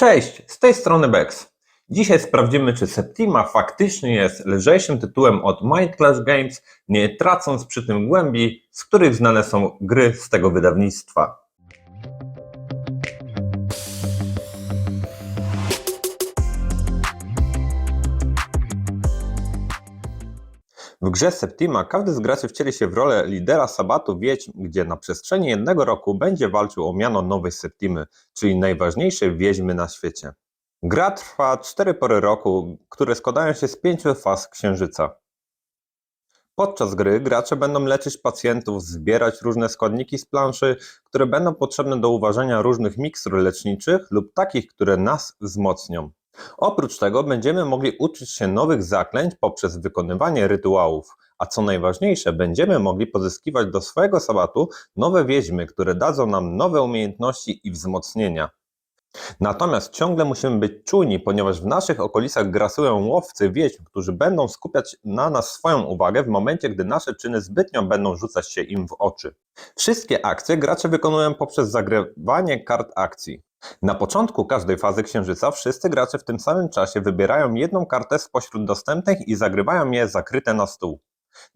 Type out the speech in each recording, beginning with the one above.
Cześć, z tej strony Bex. Dzisiaj sprawdzimy, czy Septima faktycznie jest lżejszym tytułem od Mind Clash Games, nie tracąc przy tym głębi, z których znane są gry z tego wydawnictwa. W grze Septima każdy z graczy wcieli się w rolę lidera sabatu wiedźm, gdzie na przestrzeni jednego roku będzie walczył o miano nowej Septimy, czyli najważniejszej wiedźmy na świecie. Gra trwa cztery pory roku, które składają się z pięciu faz księżyca. Podczas gry gracze będą leczyć pacjentów, zbierać różne składniki z planszy, które będą potrzebne do uważania różnych mikstur leczniczych lub takich, które nas wzmocnią. Oprócz tego będziemy mogli uczyć się nowych zaklęć poprzez wykonywanie rytuałów, a co najważniejsze, będziemy mogli pozyskiwać do swojego sabatu nowe wiedźmy, które dadzą nam nowe umiejętności i wzmocnienia. Natomiast ciągle musimy być czujni, ponieważ w naszych okolicach grasują łowcy wiedźm, którzy będą skupiać na nas swoją uwagę w momencie, gdy nasze czyny zbytnio będą rzucać się im w oczy. Wszystkie akcje gracze wykonują poprzez zagrywanie kart akcji. Na początku każdej fazy księżyca wszyscy gracze w tym samym czasie wybierają jedną kartę spośród dostępnych i zagrywają je zakryte na stół.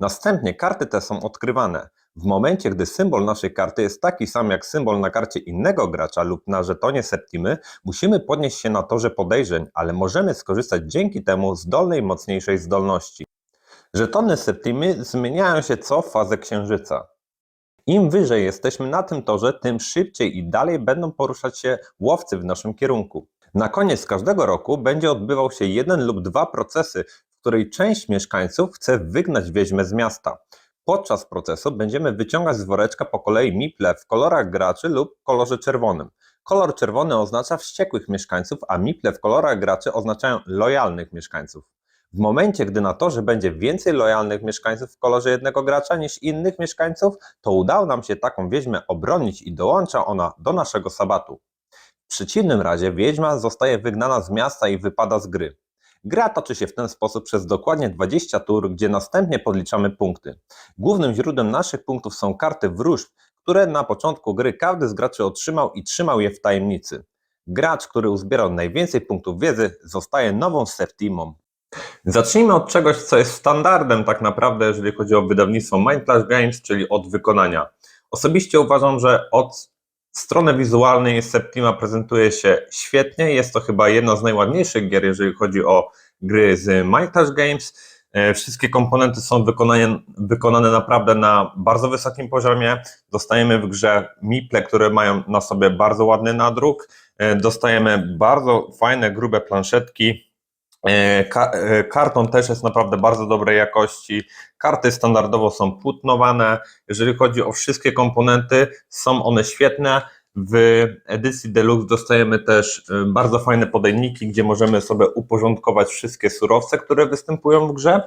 Następnie karty te są odkrywane. W momencie, gdy symbol naszej karty jest taki sam jak symbol na karcie innego gracza lub na żetonie Septimy, musimy podnieść się na torze podejrzeń, ale możemy skorzystać dzięki temu z dolnej, mocniejszej zdolności. Żetony Septimy zmieniają się co fazę księżyca. Im wyżej jesteśmy na tym torze, tym szybciej i dalej będą poruszać się łowcy w naszym kierunku. Na koniec każdego roku będzie odbywał się jeden lub dwa procesy, w której część mieszkańców chce wygnać wieźmę z miasta. Podczas procesu będziemy wyciągać z woreczka po kolei miple w kolorach graczy lub kolorze czerwonym. Kolor czerwony oznacza wściekłych mieszkańców, a miple w kolorach graczy oznaczają lojalnych mieszkańców. W momencie, gdy na torze będzie więcej lojalnych mieszkańców w kolorze jednego gracza niż innych mieszkańców, to udało nam się taką wiedźmę obronić i dołącza ona do naszego sabatu. W przeciwnym razie wiedźma zostaje wygnana z miasta i wypada z gry. Gra toczy się w ten sposób przez dokładnie 20 tur, gdzie następnie podliczamy punkty. Głównym źródłem naszych punktów są karty wróżb, które na początku gry każdy z graczy otrzymał i trzymał je w tajemnicy. Gracz, który uzbierał najwięcej punktów wiedzy, zostaje nową Septimą. Zacznijmy od czegoś, co jest standardem tak naprawdę, jeżeli chodzi o wydawnictwo Mind Clash Games, czyli od wykonania. Osobiście uważam, że od strony wizualnej Septima prezentuje się świetnie. Jest to chyba jedna z najładniejszych gier, jeżeli chodzi o gry z Mind Clash Games. E, Wszystkie komponenty są wykonane, wykonane naprawdę na bardzo wysokim poziomie. Dostajemy w grze miple, które mają na sobie bardzo ładny nadruk. E, Dostajemy bardzo fajne, grube planszetki. E, e, Karton też jest naprawdę bardzo dobrej jakości. Karty standardowo są płótnowane. Jeżeli chodzi o wszystkie komponenty, są one świetne. W edycji Deluxe dostajemy też e, bardzo fajne podajniki, gdzie możemy sobie uporządkować wszystkie surowce, które występują w grze.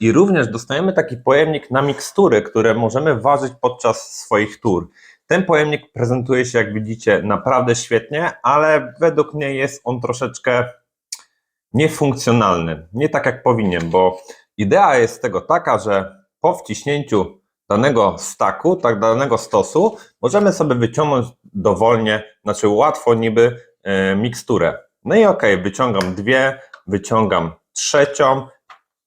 I również dostajemy taki pojemnik na mikstury, które możemy ważyć podczas swoich tur. Ten pojemnik prezentuje się, jak widzicie, naprawdę świetnie, ale według mnie jest on troszeczkę niefunkcjonalny, nie tak jak powinien, bo idea jest tego taka, że po wciśnięciu danego staku, tak danego stosu, możemy sobie wyciągnąć dowolnie, znaczy łatwo niby e, miksturę. No i okej, wyciągam dwie, wyciągam trzecią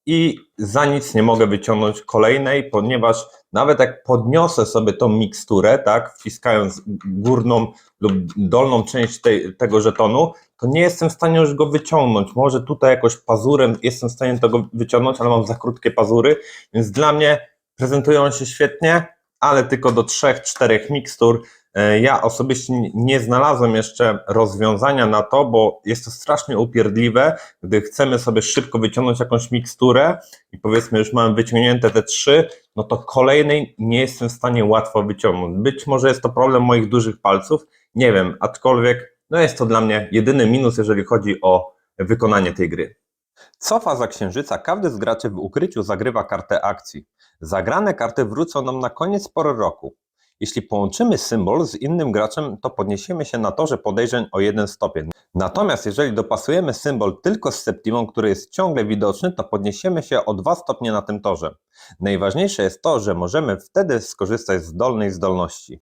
i za nic nie mogę wyciągnąć kolejnej, ponieważ nawet jak podniosę sobie tą miksturę, tak, wciskając górną lub dolną część tej, tego żetonu, to nie jestem w stanie już go wyciągnąć. Może tutaj jakoś pazurem jestem w stanie tego wyciągnąć, ale mam za krótkie pazury, więc dla mnie prezentują się świetnie, ale tylko do 3-4 mikstur. E, Ja osobiście nie- znalazłem jeszcze rozwiązania na to, bo jest to strasznie upierdliwe, gdy chcemy sobie szybko wyciągnąć jakąś miksturę i powiedzmy już mamy wyciągnięte te trzy, no to kolejnej nie jestem w stanie łatwo wyciągnąć. Być może jest to problem moich dużych palców, nie wiem, aczkolwiek no jest to dla mnie jedyny minus, jeżeli chodzi o wykonanie tej gry. Co faza księżyca, każdy z graczy w ukryciu zagrywa kartę akcji. Zagrane karty wrócą nam na koniec pory roku. Jeśli połączymy symbol z innym graczem, to podniesiemy się na torze podejrzeń o jeden stopień. Natomiast jeżeli dopasujemy symbol tylko z Septimą, który jest ciągle widoczny, to podniesiemy się o dwa stopnie na tym torze. Najważniejsze jest to, że możemy wtedy skorzystać z dolnej zdolności.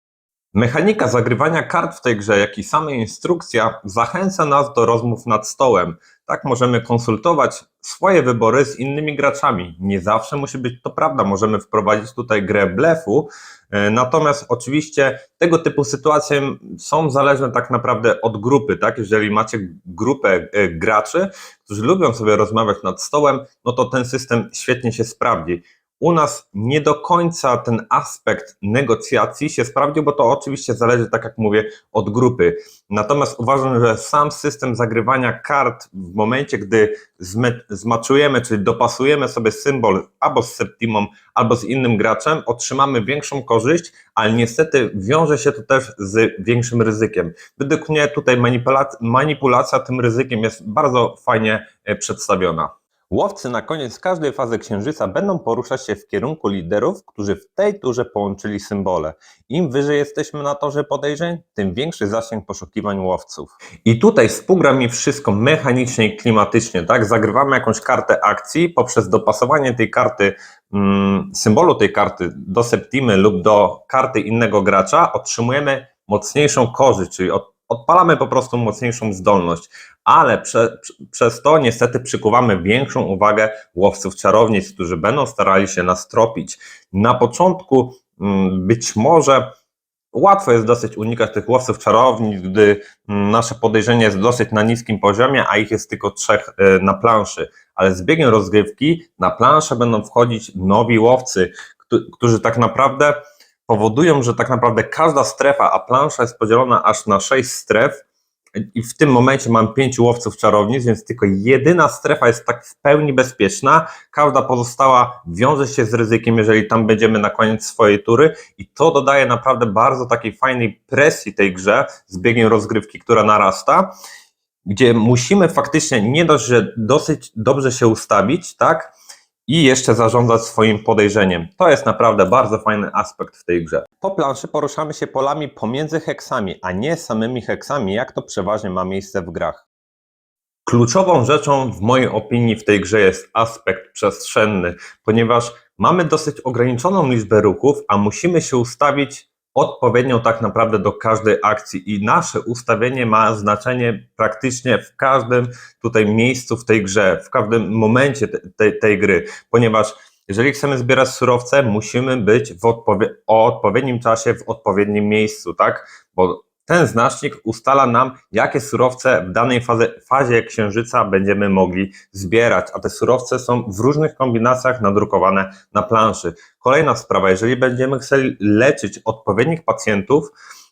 Mechanika zagrywania kart w tej grze, jak i sama instrukcja zachęca nas do rozmów nad stołem. Tak możemy konsultować swoje wybory z innymi graczami. Nie zawsze musi być to prawda, możemy wprowadzić tutaj grę blefu, e, natomiast oczywiście tego typu sytuacje są zależne tak naprawdę od grupy, tak? Jeżeli macie grupę e, graczy, którzy lubią sobie rozmawiać nad stołem, no to ten system świetnie się sprawdzi u nas nie do końca ten aspekt negocjacji się sprawdził, bo to oczywiście zależy, tak jak mówię, od grupy. Natomiast uważam, że sam system zagrywania kart w momencie, gdy zmaczujemy, czyli dopasujemy sobie symbol albo z Septimą, albo z innym graczem, otrzymamy większą korzyść, ale niestety wiąże się to też z większym ryzykiem. Według mnie tutaj manipulacja, manipulacja tym ryzykiem jest bardzo fajnie e, przedstawiona. Łowcy na koniec każdej fazy księżyca będą poruszać się w kierunku liderów, którzy w tej turze połączyli symbole. Im wyżej jesteśmy na torze podejrzeń, tym większy zasięg poszukiwań łowców. I tutaj współgra mi wszystko mechanicznie i klimatycznie, tak? Zagrywamy jakąś kartę akcji poprzez dopasowanie tej karty, mm, symbolu tej karty do Septimy lub do karty innego gracza, otrzymujemy mocniejszą korzyść, czyli od odpalamy po prostu mocniejszą zdolność, ale prze, przez to niestety przykuwamy większą uwagę łowców czarownic, którzy będą starali się nas tropić. Na początku mm, być może łatwo jest dosyć unikać tych łowców czarownic, gdy mm, nasze podejrzenie jest dosyć na niskim poziomie, a ich jest tylko trzech e, na planszy. Ale z biegiem rozgrywki na planszę będą wchodzić nowi łowcy, którzy tak naprawdę powodują, że tak naprawdę każda strefa, a plansza jest podzielona aż na sześć stref, i w tym momencie mam pięciu łowców czarownic, więc tylko jedyna strefa jest tak w pełni bezpieczna. Każda pozostała wiąże się z ryzykiem, jeżeli tam będziemy na koniec swojej tury, i to dodaje naprawdę bardzo takiej fajnej presji tej grze z biegiem rozgrywki, która narasta, gdzie musimy faktycznie nie dość, że dosyć dobrze się ustawić, tak? I jeszcze zarządzać swoim podejrzeniem. To jest naprawdę bardzo fajny aspekt w tej grze. Po planszy poruszamy się polami pomiędzy heksami, a nie samymi heksami, jak to przeważnie ma miejsce w grach. Kluczową rzeczą w mojej opinii w tej grze jest aspekt przestrzenny, ponieważ mamy dosyć ograniczoną liczbę ruchów, a musimy się ustawić odpowiednią tak naprawdę do każdej akcji i nasze ustawienie ma znaczenie praktycznie w każdym tutaj miejscu w tej grze, w każdym momencie tej, tej gry, ponieważ jeżeli chcemy zbierać surowce, musimy być w odpowie o odpowiednim czasie w odpowiednim miejscu, tak? Bo ten znacznik ustala nam, jakie surowce w danej fazie, fazie księżyca będziemy mogli zbierać, a te surowce są w różnych kombinacjach nadrukowane na planszy. Kolejna sprawa, jeżeli będziemy chcieli leczyć odpowiednich pacjentów,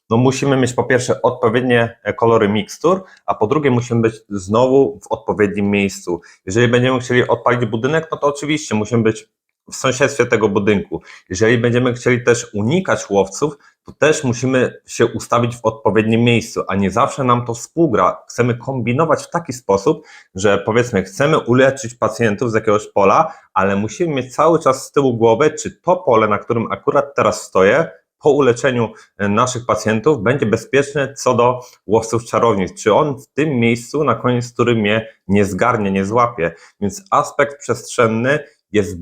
no musimy mieć po pierwsze odpowiednie kolory mikstur, a po drugie musimy być znowu w odpowiednim miejscu. Jeżeli będziemy chcieli odpalić budynek, no to oczywiście musimy być w sąsiedztwie tego budynku. Jeżeli będziemy chcieli też unikać łowców, to też musimy się ustawić w odpowiednim miejscu, a nie zawsze nam to współgra. Chcemy kombinować w taki sposób, że powiedzmy, chcemy uleczyć pacjentów z jakiegoś pola, ale musimy mieć cały czas z tyłu głowy, czy to pole, na którym akurat teraz stoję, po uleczeniu e, naszych pacjentów będzie bezpieczne co do łowców czarownic. Czy on w tym miejscu, na koniec który mnie nie zgarnie, nie złapie. Więc aspekt przestrzenny jest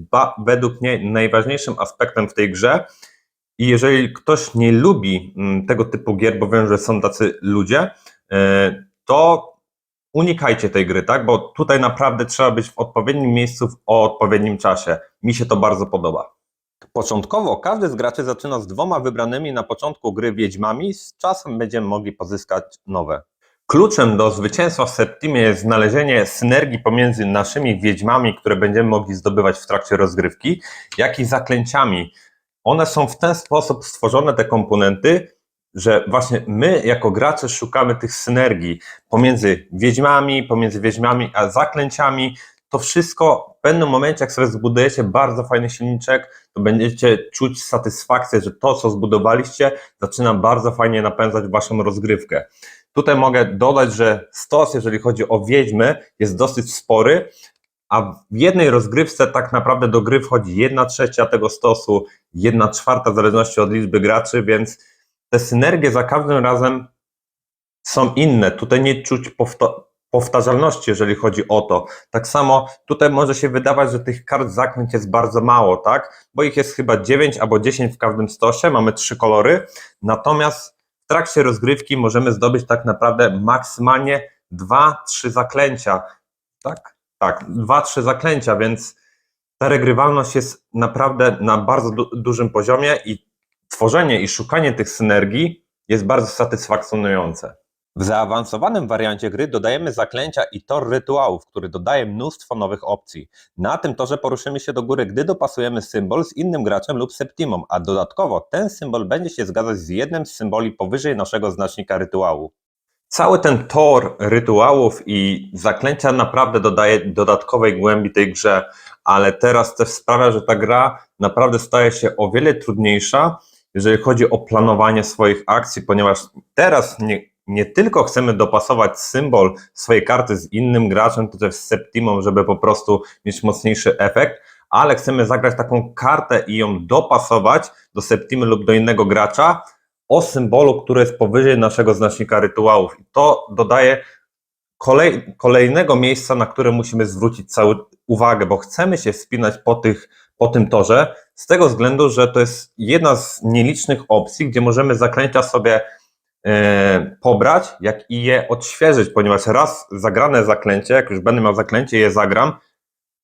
według mnie najważniejszym aspektem w tej grze. I jeżeli ktoś nie lubi mm, tego typu gier, bo wiem, że są tacy ludzie, e, to unikajcie tej gry, tak? Bo tutaj naprawdę trzeba być w odpowiednim miejscu w odpowiednim czasie. Mi się to bardzo podoba. Początkowo każdy z graczy zaczyna z dwoma wybranymi na początku gry wiedźmami, z czasem będziemy mogli pozyskać nowe. Kluczem do zwycięstwa w Septimie jest znalezienie synergii pomiędzy naszymi wiedźmami, które będziemy mogli zdobywać w trakcie rozgrywki, jak i zaklęciami. One są w ten sposób stworzone, te komponenty, że właśnie my jako gracze szukamy tych synergii pomiędzy wiedźmami, pomiędzy wiedźmami a zaklęciami. To wszystko w pewnym momencie, jak sobie zbudujecie bardzo fajny silniczek, to będziecie czuć satysfakcję, że to, co zbudowaliście, zaczyna bardzo fajnie napędzać waszą rozgrywkę. Tutaj mogę dodać, że stos, jeżeli chodzi o wiedźmy, jest dosyć spory, a w jednej rozgrywce tak naprawdę do gry wchodzi jedna trzecia tego stosu, jedna czwarta w zależności od liczby graczy, więc te synergie za każdym razem są inne. Tutaj nie czuć powtarzalności, jeżeli chodzi o to. Tak samo tutaj może się wydawać, że tych kart zaklęć jest bardzo mało, tak? Bo ich jest chyba 9 albo 10 w każdym stosie, mamy trzy kolory. Natomiast w trakcie rozgrywki możemy zdobyć tak naprawdę maksymalnie 2-3 zaklęcia. Tak? Tak, 2-3 zaklęcia, więc ta regrywalność jest naprawdę na bardzo du dużym poziomie i tworzenie i szukanie tych synergii jest bardzo satysfakcjonujące. W zaawansowanym wariancie gry dodajemy zaklęcia i tor rytuałów, który dodaje mnóstwo nowych opcji. Na tym torze poruszymy się do góry, gdy dopasujemy symbol z innym graczem lub septimą, a dodatkowo ten symbol będzie się zgadzać z jednym z symboli powyżej naszego znacznika rytuału. Cały ten tor rytuałów i zaklęcia naprawdę dodaje dodatkowej głębi tej grze, ale teraz też sprawia, że ta gra naprawdę staje się o wiele trudniejsza, jeżeli chodzi o planowanie swoich akcji, ponieważ teraz nie, nie tylko chcemy dopasować symbol swojej karty z innym graczem, to też z Septimą, żeby po prostu mieć mocniejszy efekt, ale chcemy zagrać taką kartę i ją dopasować do Septimy lub do innego gracza o symbolu, który jest powyżej naszego znacznika rytuałów. I to dodaje kolej, kolejnego miejsca, na które musimy zwrócić całą uwagę, bo chcemy się wspinać po, tych, po tym torze, z tego względu, że to jest jedna z nielicznych opcji, gdzie możemy zaklęcia sobie e, pobrać, jak i je odświeżyć, ponieważ raz zagrane zaklęcie, jak już będę miał zaklęcie, je zagram,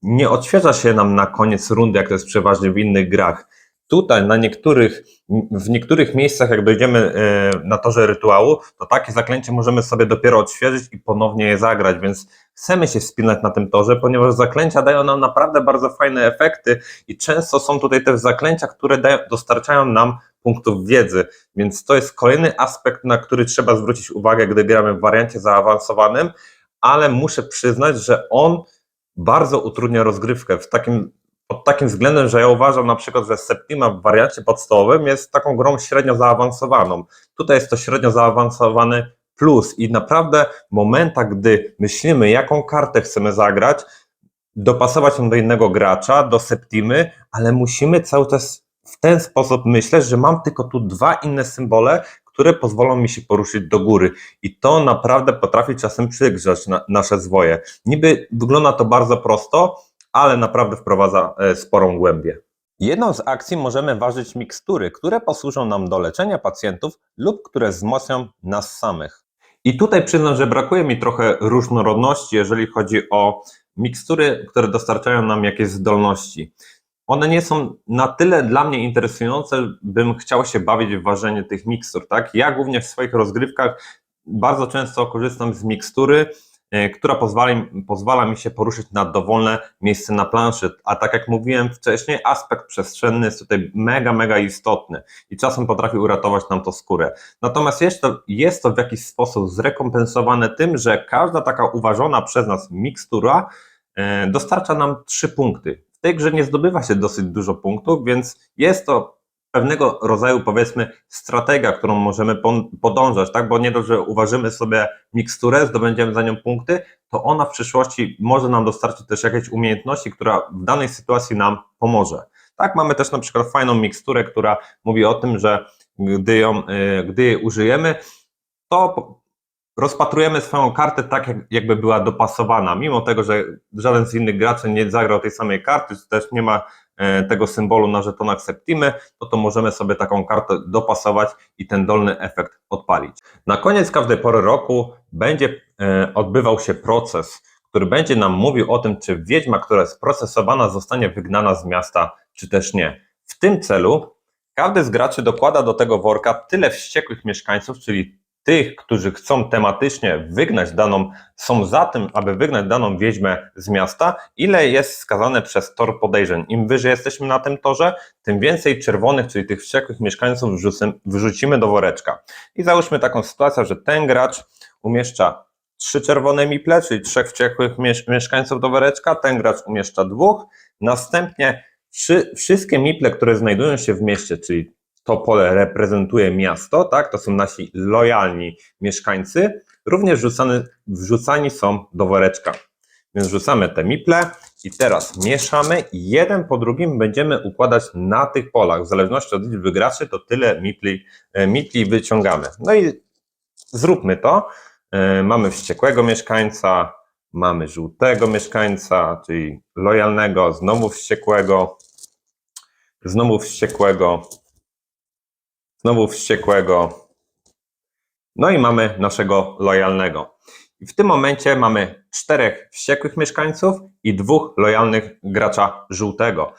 nie odświeża się nam na koniec rundy, jak to jest przeważnie w innych grach. Tutaj na niektórych, w niektórych miejscach, jak dojdziemy e, na torze rytuału, to takie zaklęcie możemy sobie dopiero odświeżyć i ponownie je zagrać, więc chcemy się wspinać na tym torze, ponieważ zaklęcia dają nam naprawdę bardzo fajne efekty i często są tutaj też zaklęcia, które dają, dostarczają nam punktów wiedzy, więc to jest kolejny aspekt, na który trzeba zwrócić uwagę, gdy gramy w wariancie zaawansowanym, ale muszę przyznać, że on bardzo utrudnia rozgrywkę w takim pod takim względem, że ja uważam na przykład, że Septima w wariancie podstawowym jest taką grą średnio zaawansowaną. Tutaj jest to średnio zaawansowany plus i naprawdę w momentach, gdy myślimy, jaką kartę chcemy zagrać, dopasować ją do innego gracza, do Septimy, ale musimy cały czas w ten sposób myśleć, że mam tylko tu dwa inne symbole, które pozwolą mi się poruszyć do góry. I to naprawdę potrafi czasem przygrzać na, nasze zwoje. Niby wygląda to bardzo prosto, ale naprawdę wprowadza e, sporą głębię. Jedną z akcji możemy ważyć mikstury, które posłużą nam do leczenia pacjentów lub które wzmocnią nas samych. I tutaj przyznam, że brakuje mi trochę różnorodności, jeżeli chodzi o mikstury, które dostarczają nam jakieś zdolności. One nie są na tyle dla mnie interesujące, bym chciał się bawić w ważenie tych mikstur. Tak? Ja głównie w swoich rozgrywkach bardzo często korzystam z mikstury, która pozwala, pozwala mi się poruszyć na dowolne miejsce na planszy. A tak jak mówiłem wcześniej, aspekt przestrzenny jest tutaj mega, mega istotny i czasem potrafi uratować nam to skórę. Natomiast jest to, jest to w jakiś sposób zrekompensowane tym, że każda taka uważona przez nas mikstura e, dostarcza nam trzy punkty. W tej grze nie zdobywa się dosyć dużo punktów, więc jest to pewnego rodzaju, powiedzmy, strategia, którą możemy podążać, tak? Bo nie dość, że uważymy sobie miksturę, zdobędziemy za nią punkty, to ona w przyszłości może nam dostarczyć też jakieś umiejętności, która w danej sytuacji nam pomoże. Tak, mamy też na przykład fajną miksturę, która mówi o tym, że gdy, ją, y, gdy jej użyjemy, to rozpatrujemy swoją kartę tak, jakby była dopasowana, mimo tego, że żaden z innych graczy nie zagrał tej samej karty, czy też nie ma E, tego symbolu na żetonach Septimy, to to możemy sobie taką kartę dopasować i ten dolny efekt odpalić. Na koniec każdej pory roku będzie e, odbywał się proces, który będzie nam mówił o tym, czy wiedźma, która jest procesowana, zostanie wygnana z miasta, czy też nie. W tym celu każdy z graczy dokłada do tego worka tyle wściekłych mieszkańców, czyli tych, którzy chcą tematycznie wygnać daną, są za tym, aby wygnać daną wieźmę z miasta, ile jest skazane przez tor podejrzeń. Im wyżej jesteśmy na tym torze, tym więcej czerwonych, czyli tych wściekłych mieszkańców wrzucimy do woreczka. I załóżmy taką sytuację, że ten gracz umieszcza trzy czerwone miple, czyli trzech wściekłych mieszkańców do woreczka, ten gracz umieszcza dwóch, następnie wszystkie miple, które znajdują się w mieście, czyli to pole reprezentuje miasto, tak? To są nasi lojalni mieszkańcy, również wrzucani są do woreczka. Więc wrzucamy te miple i teraz mieszamy i jeden po drugim będziemy układać na tych polach. W zależności od liczby graczy to tyle mipli, e, mitli wyciągamy. No i zróbmy to. E, Mamy wściekłego mieszkańca, mamy żółtego mieszkańca, czyli lojalnego, znowu wściekłego, znowu wściekłego, znowu wściekłego. No i mamy naszego lojalnego. I w tym momencie mamy czterech wściekłych mieszkańców i dwóch lojalnych gracza żółtego.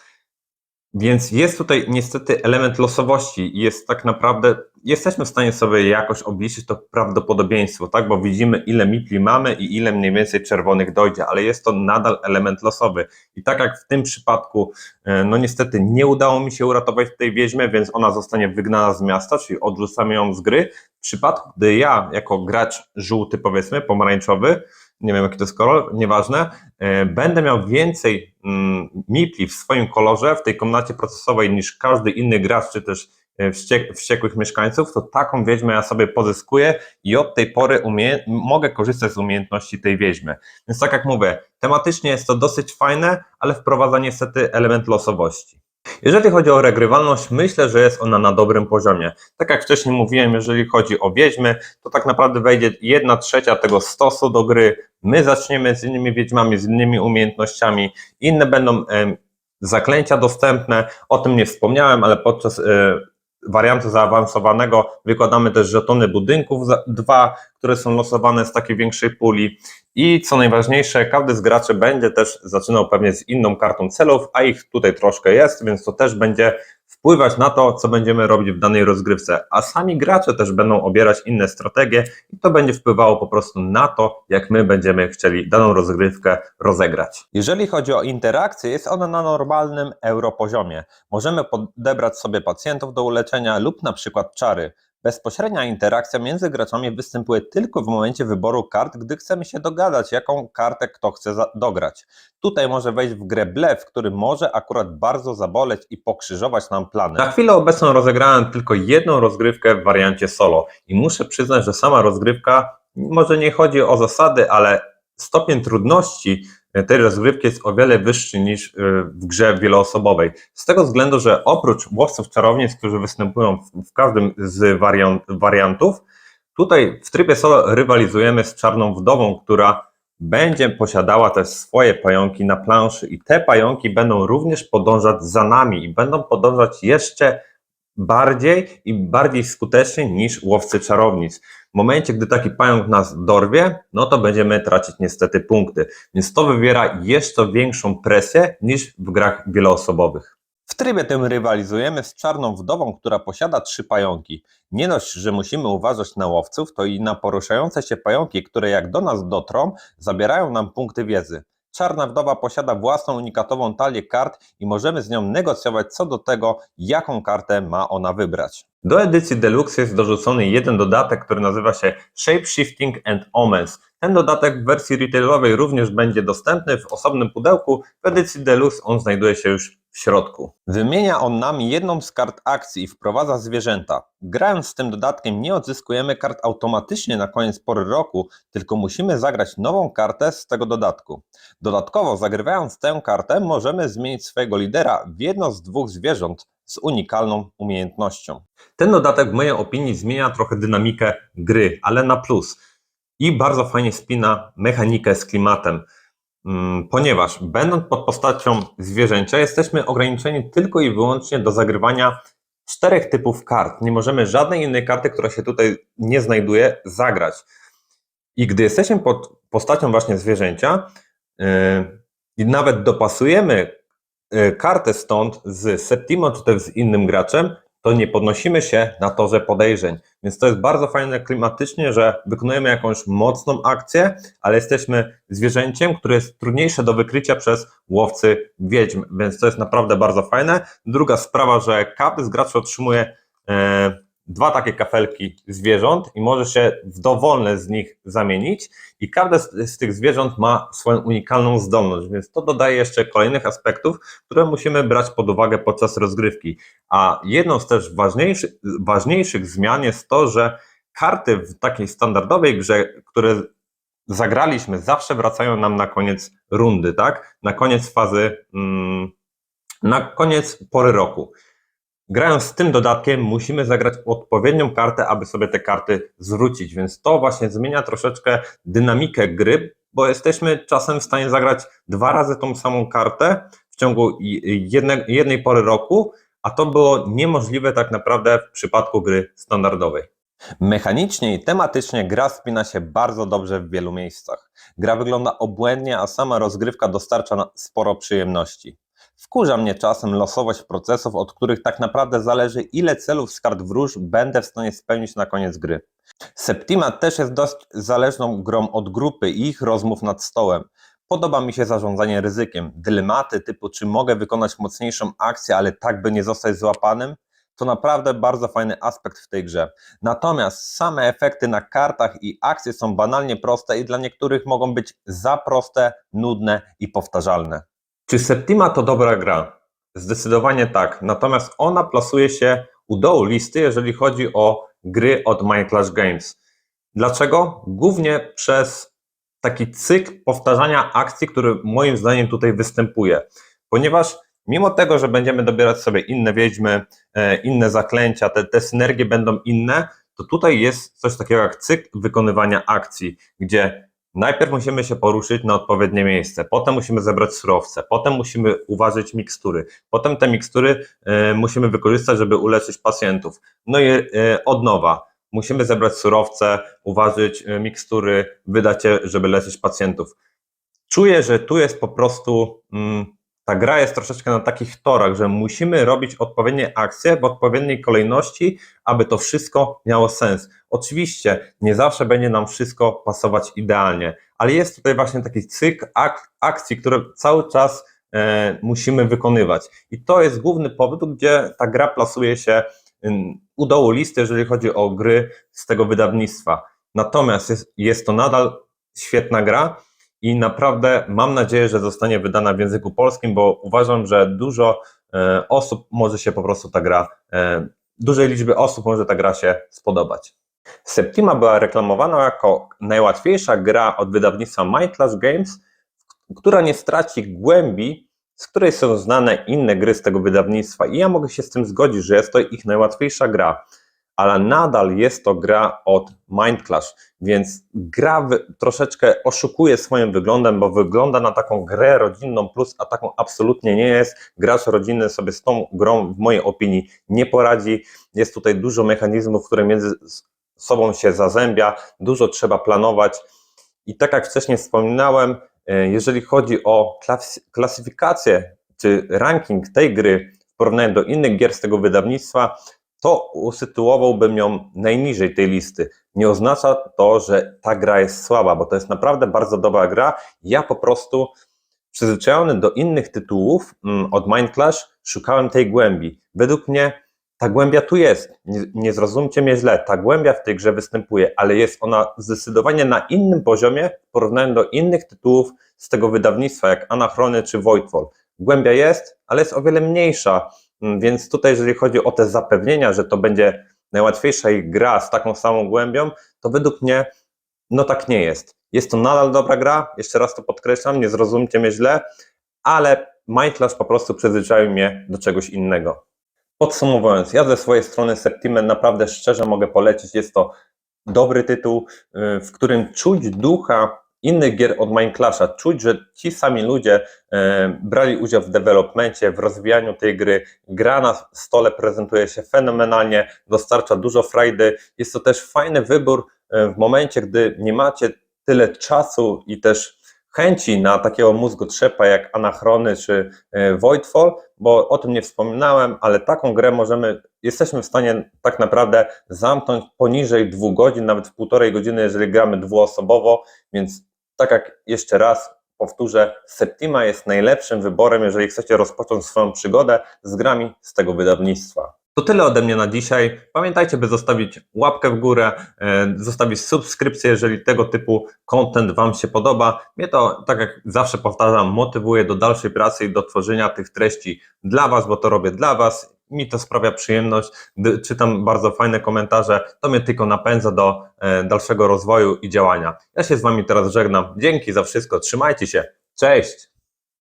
Więc jest tutaj niestety element losowości i jest tak naprawdę, jesteśmy w stanie sobie jakoś obliczyć to prawdopodobieństwo, tak? Bo widzimy ile mipli mamy i ile mniej więcej czerwonych dojdzie, ale jest to nadal element losowy. I tak jak w tym przypadku, e, no niestety nie udało mi się uratować tej wieźmie, więc ona zostanie wygnana z miasta, czyli odrzucamy ją z gry. W przypadku, gdy ja jako gracz żółty powiedzmy, pomarańczowy, nie wiem jaki to jest kolor, nieważne, e, będę miał więcej mm, mipli w swoim kolorze, w tej komnacie procesowej niż każdy inny gracz, czy też wściek wściekłych mieszkańców, to taką wiedźmę ja sobie pozyskuję i od tej pory umie mogę korzystać z umiejętności tej wieźmy. Więc tak jak mówię, tematycznie jest to dosyć fajne, ale wprowadza niestety element losowości. Jeżeli chodzi o regrywalność, myślę, że jest ona na dobrym poziomie. Tak jak wcześniej mówiłem, jeżeli chodzi o wiedźmy, to tak naprawdę wejdzie jedna trzecia tego stosu do gry. My zaczniemy z innymi wiedźmami, z innymi umiejętnościami, inne będą zaklęcia dostępne. O tym nie wspomniałem, ale podczas e, wariantu zaawansowanego wykładamy też żetony budynków, dwa, które są losowane z takiej większej puli. I co najważniejsze, każdy z graczy będzie też zaczynał pewnie z inną kartą celów, a ich tutaj troszkę jest, więc to też będzie wpływać na to, co będziemy robić w danej rozgrywce. A sami gracze też będą obierać inne strategie i to będzie wpływało po prostu na to, jak my będziemy chcieli daną rozgrywkę rozegrać. Jeżeli chodzi o interakcję, jest ona na normalnym europoziomie. Możemy podebrać sobie pacjentów do uleczenia lub na przykład czary. Bezpośrednia interakcja między graczami występuje tylko w momencie wyboru kart, gdy chcemy się dogadać, jaką kartę kto chce dograć. Tutaj może wejść w grę blef, który może akurat bardzo zaboleć i pokrzyżować nam plany. Na chwilę obecną rozegrałem tylko jedną rozgrywkę w wariancie solo i muszę przyznać, że sama rozgrywka, może nie chodzi o zasady, ale stopień trudności tej rozgrywki jest o wiele wyższy niż y, w grze wieloosobowej. Z tego względu, że oprócz łowców czarownic, którzy występują w, każdym z wariant, wariantów, tutaj w trybie solo rywalizujemy z czarną wdową, która będzie posiadała też swoje pająki na planszy i te pająki będą również podążać za nami i będą podążać jeszcze bardziej i bardziej skutecznie niż łowcy czarownic. W momencie, gdy taki pająk nas dorwie, no to będziemy tracić niestety punkty. Więc to wywiera jeszcze większą presję niż w grach wieloosobowych. W trybie tym rywalizujemy z czarną wdową, która posiada trzy pająki. Nie dość, że musimy uważać na łowców, to i na poruszające się pająki, które jak do nas dotrą, zabierają nam punkty wiedzy. Czarna wdowa posiada własną unikatową talię kart i możemy z nią negocjować co do tego, jaką kartę ma ona wybrać. Do edycji Deluxe jest dorzucony jeden dodatek, który nazywa się Shapeshifting and Omens. Ten dodatek w wersji retailowej również będzie dostępny w osobnym pudełku. W edycji Deluxe on znajduje się już w środku. Wymienia on nam jedną z kart akcji i wprowadza zwierzęta. Grając z tym dodatkiem nie odzyskujemy kart automatycznie na koniec pory roku, tylko musimy zagrać nową kartę z tego dodatku. Dodatkowo, zagrywając tę kartę, możemy zmienić swojego lidera w jedno z dwóch zwierząt z unikalną umiejętnością. Ten dodatek, w mojej opinii, zmienia trochę dynamikę gry, ale na plus. I bardzo fajnie spina mechanikę z klimatem, ponieważ będąc pod postacią zwierzęcia, jesteśmy ograniczeni tylko i wyłącznie do zagrywania czterech typów kart. Nie możemy żadnej innej karty, która się tutaj nie znajduje, zagrać. I gdy jesteśmy pod postacią właśnie zwierzęcia yy, i nawet dopasujemy yy, kartę stąd z Septimo czy też z innym graczem, to nie podnosimy się na torze podejrzeń. Więc to jest bardzo fajne klimatycznie, że wykonujemy jakąś mocną akcję, ale jesteśmy zwierzęciem, które jest trudniejsze do wykrycia przez łowcy wiedźm, więc to jest naprawdę bardzo fajne. Druga sprawa, że każdy z graczy otrzymuje e, dwa takie kafelki zwierząt i może się w dowolne z nich zamienić i każde z, z tych zwierząt ma swoją unikalną zdolność, więc to dodaje jeszcze kolejnych aspektów, które musimy brać pod uwagę podczas rozgrywki. A jedną z też ważniejszych, ważniejszych zmian jest to, że karty w takiej standardowej grze, które zagraliśmy, zawsze wracają nam na koniec rundy, tak? Na koniec fazy, mm, na koniec pory roku. Grając z tym dodatkiem, musimy zagrać odpowiednią kartę, aby sobie te karty zwrócić, więc to właśnie zmienia troszeczkę dynamikę gry, bo jesteśmy czasem w stanie zagrać dwa razy tą samą kartę w ciągu jedne, jednej pory roku, a to było niemożliwe tak naprawdę w przypadku gry standardowej. Mechanicznie i tematycznie gra spina się bardzo dobrze w wielu miejscach. Gra wygląda obłędnie, a sama rozgrywka dostarcza sporo przyjemności. Wkurza mnie czasem losowość procesów, od których tak naprawdę zależy, ile celów z kart wróż będę w stanie spełnić na koniec gry. Septima też jest dość zależną grą od grupy i ich rozmów nad stołem. Podoba mi się zarządzanie ryzykiem. Dylematy typu, czy mogę wykonać mocniejszą akcję, ale tak by nie zostać złapanym, to naprawdę bardzo fajny aspekt w tej grze. Natomiast same efekty na kartach i akcje są banalnie proste i dla niektórych mogą być za proste, nudne i powtarzalne. Czy Septima to dobra gra? Zdecydowanie tak. Natomiast ona plasuje się u dołu listy, jeżeli chodzi o gry od Clash Games. Dlaczego? Głównie przez taki cykl powtarzania akcji, który moim zdaniem tutaj występuje. Ponieważ mimo tego, że będziemy dobierać sobie inne wiedźmy, e, inne zaklęcia, te, te synergie będą inne, to tutaj jest coś takiego jak cykl wykonywania akcji, gdzie najpierw musimy się poruszyć na odpowiednie miejsce, potem musimy zebrać surowce, potem musimy uważać mikstury, potem te mikstury e, musimy wykorzystać, żeby uleczyć pacjentów. No i e, od nowa musimy zebrać surowce, uważać e, mikstury, wydać je, żeby leczyć pacjentów. Czuję, że tu jest po prostu mm, ta gra jest troszeczkę na takich torach, że musimy robić odpowiednie akcje w odpowiedniej kolejności, aby to wszystko miało sens. Oczywiście nie zawsze będzie nam wszystko pasować idealnie, ale jest tutaj właśnie taki cykl ak akcji, które cały czas e, musimy wykonywać. I to jest główny powód, gdzie ta gra plasuje się ym, u dołu listy, jeżeli chodzi o gry z tego wydawnictwa. Natomiast jest, jest to nadal świetna gra i naprawdę mam nadzieję, że zostanie wydana w języku polskim, bo uważam, że dużo e, osób może się po prostu ta gra, e, dużej liczbie osób może ta gra się spodobać. Septima była reklamowana jako najłatwiejsza gra od wydawnictwa My Clash Games, która nie straci głębi, z której są znane inne gry z tego wydawnictwa. I ja mogę się z tym zgodzić, że jest to ich najłatwiejsza gra, ale nadal jest to gra od Mind Clash, więc gra troszeczkę oszukuje swoim wyglądem, bo wygląda na taką grę rodzinną plus, a taką absolutnie nie jest. Gracz rodzinny sobie z tą grą, w mojej opinii, nie poradzi. Jest tutaj dużo mechanizmów, które między sobą się zazębia, dużo trzeba planować. I tak jak wcześniej wspominałem, e, jeżeli chodzi o klas- klasyfikację czy ranking tej gry w porównaniu do innych gier z tego wydawnictwa, to usytuowałbym ją najniżej tej listy. Nie oznacza to, że ta gra jest słaba, bo to jest naprawdę bardzo dobra gra. Ja po prostu przyzwyczajony do innych tytułów mm, od Mind Clash szukałem tej głębi. Według mnie ta głębia tu jest. Nie, nie zrozumcie mnie źle, ta głębia w tej grze występuje, ale jest ona zdecydowanie na innym poziomie w porównaniu do innych tytułów z tego wydawnictwa, jak Anachrony czy Voidfall. Głębia jest, ale jest o wiele mniejsza, więc tutaj, jeżeli chodzi o te zapewnienia, że to będzie najłatwiejsza ich gra z taką samą głębią, to według mnie no tak nie jest. Jest to nadal dobra gra, jeszcze raz to podkreślam, nie zrozumcie mnie źle, ale Mindclash po prostu przyzwyczaił mnie do czegoś innego. Podsumowując, ja ze swojej strony Septimę naprawdę szczerze mogę polecić. Jest to dobry tytuł, y, w którym czuć ducha innych gier od Mineclasha. Czuć, że ci sami ludzie e, brali udział w developmencie, w rozwijaniu tej gry. Gra na stole prezentuje się fenomenalnie, dostarcza dużo frajdy. Jest to też fajny wybór e, w momencie, gdy nie macie tyle czasu i też chęci na takiego mózgu trzepa jak Anachrony czy e, Voidfall, bo o tym nie wspominałem, ale taką grę możemy, jesteśmy w stanie tak naprawdę zamknąć poniżej dwóch godzin, nawet w półtorej godziny, jeżeli gramy dwuosobowo, więc tak jak jeszcze raz powtórzę, Septima jest najlepszym wyborem, jeżeli chcecie rozpocząć swoją przygodę z grami z tego wydawnictwa. To tyle ode mnie na dzisiaj. Pamiętajcie, by zostawić łapkę w górę, e, zostawić subskrypcję, jeżeli tego typu content Wam się podoba. Mnie to, tak jak zawsze powtarzam, motywuje do dalszej pracy i do tworzenia tych treści dla Was, bo to robię dla Was. Mi to sprawia przyjemność, gdy czytam bardzo fajne komentarze, to mnie tylko napędza do e, dalszego rozwoju i działania. Ja się z Wami teraz żegnam. Dzięki za wszystko, trzymajcie się. Cześć!